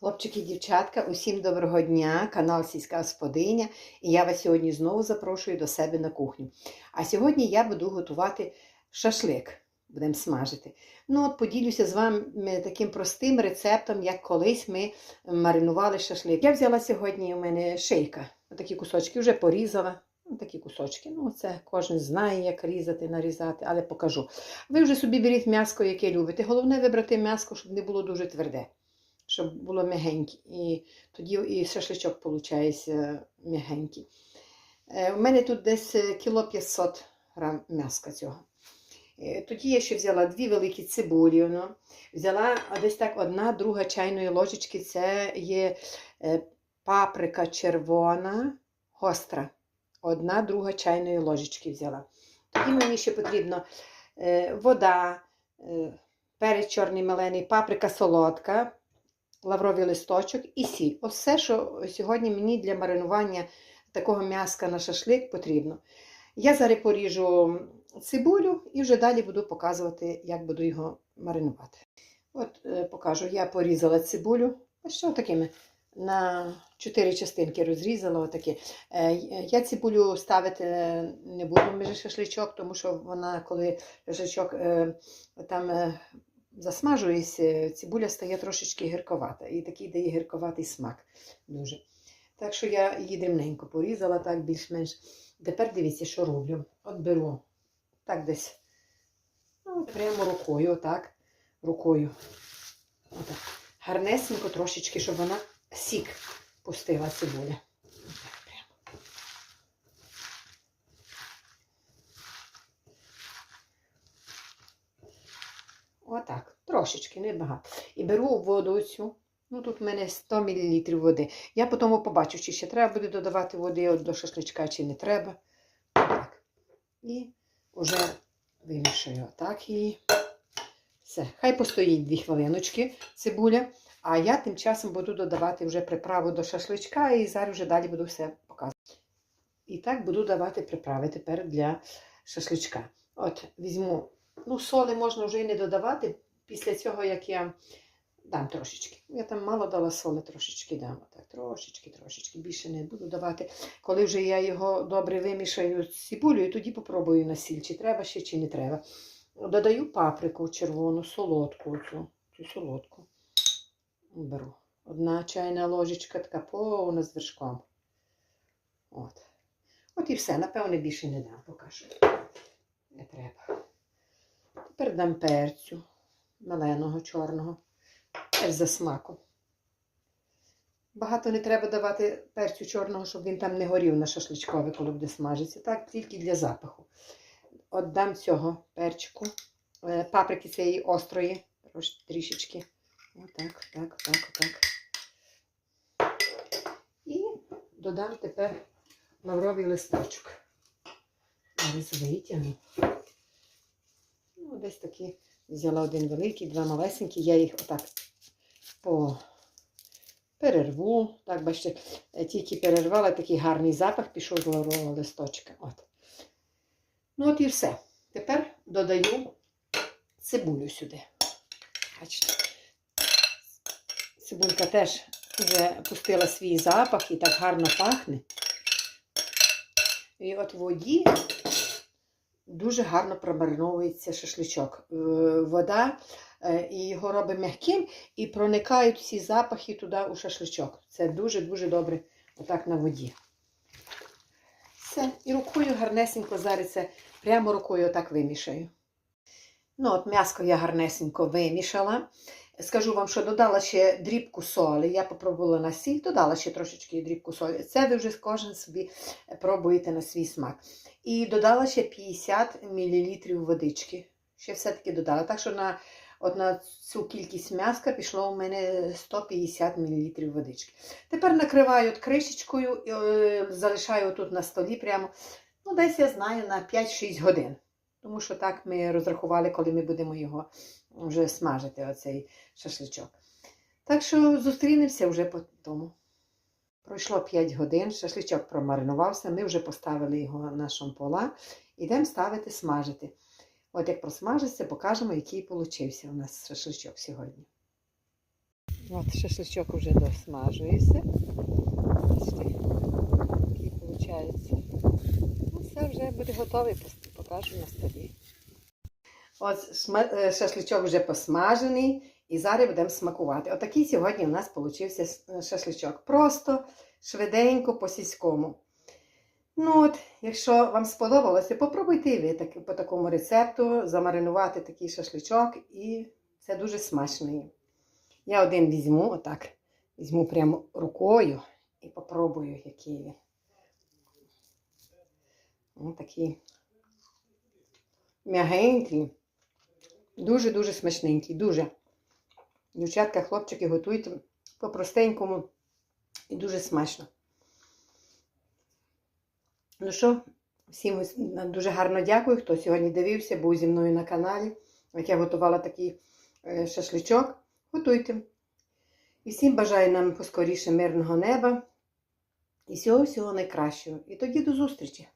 Хлопчики, дівчатка, усім доброго дня, канал Сільська Господиня. І я вас сьогодні знову запрошую до себе на кухню. А сьогодні я буду готувати шашлик. Будемо смажити. Ну, от поділюся з вами таким простим рецептом, як колись ми маринували шашлик. Я взяла сьогодні у мене шейка. Такі кусочки вже порізала. Ну, Такі кусочки. Ну, це кожен знає, як різати, нарізати, але покажу. Ви вже собі беріть м'яско, яке любите. Головне вибрати м'яско, щоб не було дуже тверде щоб було м'ягеньке. І тоді і шашличок виходить м'ягенький. Е, У мене тут десь е, кіло 500 грам м'яска цього. Е, Тоді я ще взяла дві великі цибулі. воно. Взяла десь так одна друга чайної ложечки. Це є е, паприка червона, гостра. Одна друга чайної ложечки взяла. Тоді мені ще потрібно е, вода, е, перець чорний мелений, паприка солодка, лавровий листочок і сіль. Ось все, що сьогодні мені для маринування такого м'яска на шашлик потрібно. Я зараз поріжу цибулю і вже далі буду показувати, як буду його маринувати. От е, покажу, я порізала цибулю. Що такими на чотири частинки розрізала. Отакі. Е, Я цибулю ставити не буду між шашличок, тому що вона, коли шашличок е, там е, засмажується, цибуля стає трошечки гірковата. І такий дає гірковатий смак дуже. Так що я її дрібненько порізала, так більш-менш. Тепер дивіться, що роблю. От беру так десь, ну, прямо рукою, отак, рукою. Отак. Гарнесенько трошечки, щоб вона сік пустила цибуля. Отак, трошечки, небагато. І беру воду цю. Ну, тут в мене 100 мл води. Я потім побачу, чи ще треба буде додавати води до шашличка, чи не треба. Так. І вже вимішаю так її. Все. Хай постоїть 2 хвилиночки цибуля. А я тим часом буду додавати вже приправу до шашличка і зараз вже далі буду все показувати. І так буду давати приправи тепер для шашличка. От візьму, ну, соли можна вже і не додавати. Після цього, як я дам трошечки. Я там мало дала соли, трошечки дам. Так, трошечки, трошечки. Більше не буду давати. Коли вже я його добре вимішаю з цибулею, тоді попробую на сіль, чи треба ще, чи не треба. Додаю паприку червону, солодку, цю, цю солодку. Беру. Одна чайна ложечка, така повна з вершком. От. От і все. Напевне, більше не дам, поки що. Не треба. Тепер дам перцю маленого чорного. Теж за смаком. Багато не треба давати перцю чорного, щоб він там не горів на шашличкові, коли буде смажитися. Так, тільки для запаху. От дам цього перчику, е, паприки цієї острої, трішечки. Отак, так, так, так. І додам тепер лавровий листочок. Зараз витягну. Десь такі взяла один великий, два малесенькі. Я їх отак по перерву. Так, бачите, тільки перервала такий гарний запах, пішов з лаврового листочка. От. Ну, от і все. Тепер додаю цибулю сюди. Бачите. Цибулька теж вже пустила свій запах і так гарно пахне. І от воді дуже гарно промариновується шашличок. Е, Вода е, і його робить м'яким і проникають всі запахи туди у шашличок. Це дуже-дуже добре отак на воді. Все. І рукою гарнесенько зараз це прямо рукою отак вимішаю. Ну, от м'яско я гарнесенько вимішала. Скажу вам, що додала ще дрібку солі. Я попробувала на сіль, додала ще трошечки дрібку солі. Це ви вже кожен собі пробуєте на свій смак. І додала ще 50 мл водички. Ще все-таки додала. Так що на, от на цю кількість м'яска пішло у мене 150 мл водички. Тепер накриваю кришечкою, е, залишаю тут на столі прямо, ну, десь я знаю, на 5-6 годин. Тому що так ми розрахували, коли ми будемо його вже смажити, оцей шашличок. Так що зустрінемося вже по тому. Пройшло 5 годин, шашличок промаринувався, ми вже поставили його на шампола. Ідемо ставити смажити. От як просмажиться, покажемо, який получився у нас шашличок сьогодні. От шашличок вже досмажується. Бачите, який виходить. Ну, все вже буде готовий, покажу на столі. От е, шашличок вже посмажений, і зараз будемо смакувати. Отакий сьогодні у нас вийшов шашличок. Просто, швиденько, по-сільському. Ну от, якщо вам сподобалося, попробуйте і ви так, по такому рецепту замаринувати такий шашличок, і це дуже смачно. Я один візьму, отак, візьму прямо рукою і попробую, який він. Ось такий м'ягенький, дуже-дуже смачненький, дуже. Дівчатка, хлопчики готують по-простенькому і дуже смачно. Ну що, всім дуже гарно дякую, хто сьогодні дивився, був зі мною на каналі, як я готувала такий е, шашличок. Готуйте. І всім бажаю нам поскоріше мирного неба і всього-всього найкращого. І тоді до зустрічі!